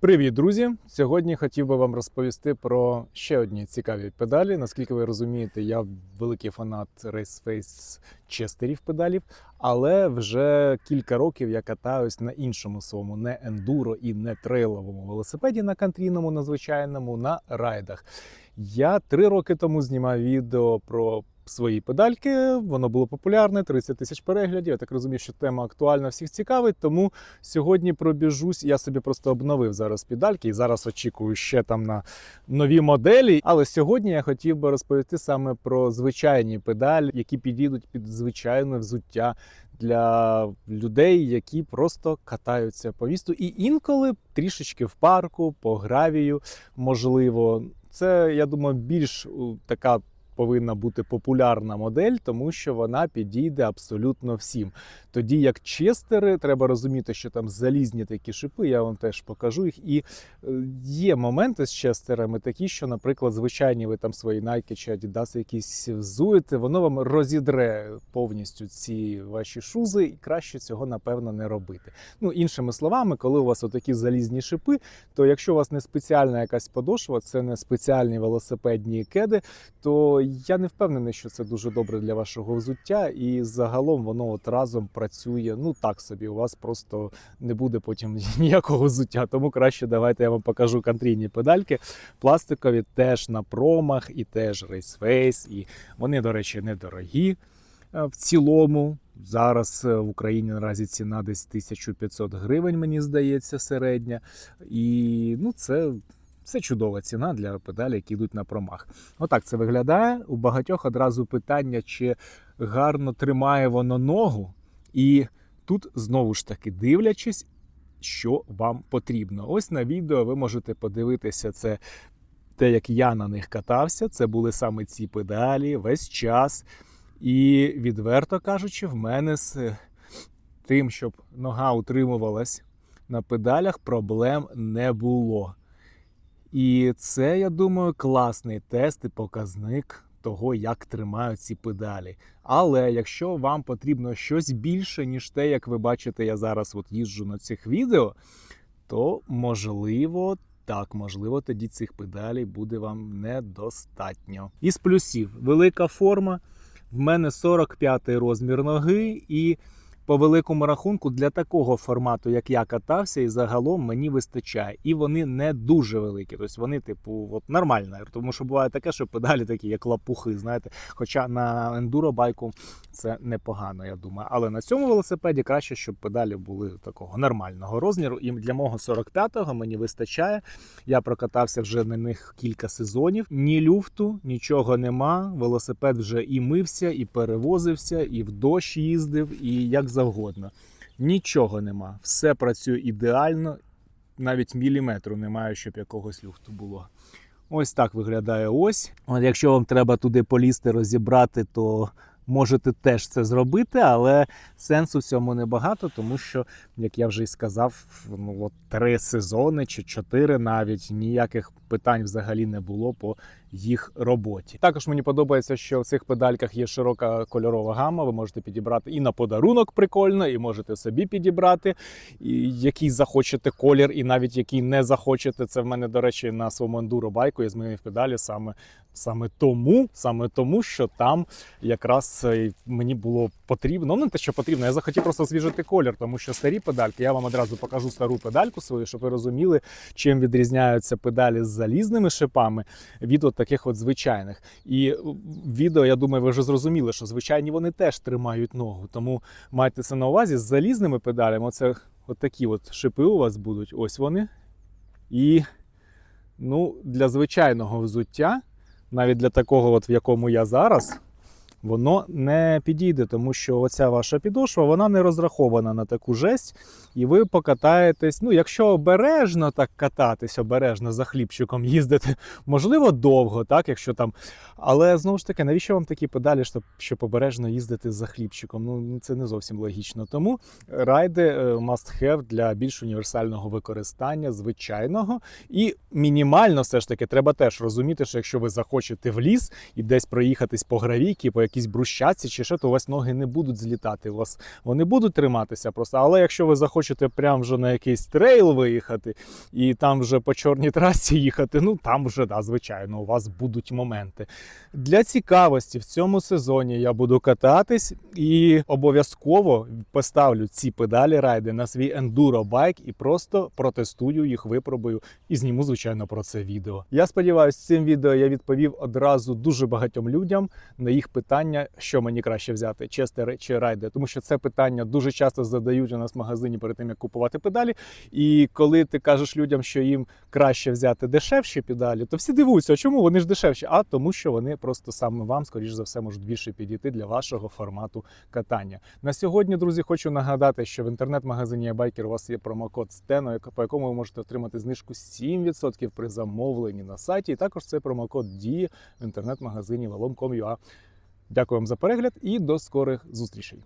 Привіт, друзі! Сьогодні хотів би вам розповісти про ще одні цікаві педалі. Наскільки ви розумієте, я великий фанат Raceface честерів педалів, але вже кілька років я катаюсь на іншому своєму не ендуро і не трейловому велосипеді на кантрійному, на звичайному, на райдах. Я три роки тому знімав відео про свої педальки. Воно було популярне, 30 тисяч переглядів. Я так розумію, що тема актуальна, всіх цікавить. Тому сьогодні пробіжусь. Я собі просто обновив зараз педальки і зараз очікую ще там на нові моделі. Але сьогодні я хотів би розповісти саме про звичайні педалі, які підійдуть під звичайне взуття. Для людей, які просто катаються по місту, і інколи трішечки в парку, по гравію, можливо, це я думаю, більш така повинна бути популярна модель, тому що вона підійде абсолютно всім. Тоді як честери, треба розуміти, що там залізні такі шипи, я вам теж покажу їх. І е, є моменти з честерами такі, що, наприклад, звичайні ви там свої Nike чи Adidas якісь взуєте, воно вам розідре повністю ці ваші шузи, і краще цього, напевно, не робити. Ну, іншими словами, коли у вас отакі залізні шипи, то якщо у вас не спеціальна якась подошва, це не спеціальні велосипедні кеди, то я не впевнений, що це дуже добре для вашого взуття, і загалом воно от разом працює. Ну так собі, у вас просто не буде потім ніякого взуття. Тому краще давайте я вам покажу контрійні педальки. Пластикові теж на промах, і теж Raceface, і вони, до речі, недорогі. е, В цілому зараз е, в Україні наразі ціна десь 1500 гривень, мені здається, середня. І ну, це, це чудова ціна для педалі, які йдуть на промах. Отак це виглядає. У багатьох одразу питання, чи гарно тримає воно ногу. І тут знову ж таки дивлячись, що вам потрібно. Ось на відео ви можете подивитися це. Те, як я на них катався, це були саме ці педалі весь час. І відверто кажучи, в мене з тим, щоб нога утримувалась на педалях, проблем не було. І це, я думаю, класний тест і показник того, як тримають ці педалі. Але якщо вам потрібно щось більше, ніж те, як ви бачите, я зараз от їжджу на цих відео, то можливо. Так, можливо, тоді цих педалей буде вам недостатньо. Із плюсів велика форма. В мене 45 розмір ноги, і по великому рахунку для такого формату, як я катався, і загалом мені вистачає. І вони не дуже великі. Тобто вони, типу, от нормально. Тому що буває таке, що педалі такі, як лапухи, знаєте. Хоча на ендуро-байку це непогано, я думаю. Але на цьому велосипеді краще, щоб педалі були такого нормального розміру. І для мого 45-го мені вистачає. Я прокатався вже на них кілька сезонів. Ні люфту, нічого нема. Велосипед вже і мився, і перевозився, і в дощ їздив, і як завгодно. Нічого нема. Все працює ідеально, навіть міліметру немає, щоб якогось люфту було. Ось так виглядає ось. От якщо вам треба туди полізти, розібрати, то можете теж це зробити, але сенсу в цьому небагато, тому що, як я вже і сказав, ну от три сезони чи чотири навіть ніяких питань взагалі не було по їх роботі. Також мені подобається, що в цих педальках є широка кольорова гама. Ви можете підібрати і на подарунок прикольно, і можете собі підібрати, і який захочете колір, і навіть який не захочете. Це в мене, до речі, на своєму ендуро байку я змінив педалі саме, саме тому, саме тому, що там якраз е, мені було потрібно. Ну не те, що потрібно. Я захотів просто освіжити колір, тому що старі педальки. Я вам одразу покажу стару педальку свою, щоб ви розуміли, чим відрізняються педалі з залізними шипами від от таких от звичайних. І відео, я думаю, ви вже зрозуміли, що звичайні вони теж тримають ногу. Тому майте це на увазі з залізними педалями. Оце от такі от шипи у вас будуть. Ось вони. І ну, для звичайного взуття, навіть для такого, от, в якому я зараз. Воно не підійде, тому що оця ваша підошва вона не розрахована на таку жесть, і ви покатаєтесь. Ну, якщо обережно так кататись, обережно за хлібчиком їздити, можливо, довго, так, якщо там. Але знову ж таки, навіщо вам такі педалі, щоб, щоб обережно їздити за хлібчиком? Ну це не зовсім логічно. Тому райди е, must have для більш універсального використання, звичайного. І мінімально все ж таки треба теж розуміти, що якщо ви захочете в ліс і десь проїхатись по гравійки, по якійсь брущаці чи що, то у вас ноги не будуть злітати. У вас вони будуть триматися просто. Але якщо ви захочете прямо вже на якийсь трейл виїхати і там вже по чорній трасі їхати, ну там вже да, звичайно, у вас будуть моменти. Для цікавості в цьому сезоні я буду кататись і обов'язково поставлю ці педалі райди на свій ендуро байк і просто протестую їх, випробую і зніму, звичайно, про це відео. Я сподіваюся, цим відео я відповів одразу дуже багатьом людям на їх питання, що мені краще взяти, честери чи райди. Тому що це питання дуже часто задають у нас в магазині перед тим, як купувати педалі. І коли ти кажеш людям, що їм краще взяти дешевші педалі, то всі дивуються, чому вони ж дешевші? А тому, що вони просто саме вам, скоріш за все, можуть більше підійти для вашого формату катання. На сьогодні, друзі, хочу нагадати, що в інтернет-магазині iBiker у вас є промокод як- по якому ви можете отримати знижку 7% при замовленні на сайті. І також цей промокод діє в інтернет-магазині valom.com.ua. Дякую вам за перегляд і до скорих зустрічей.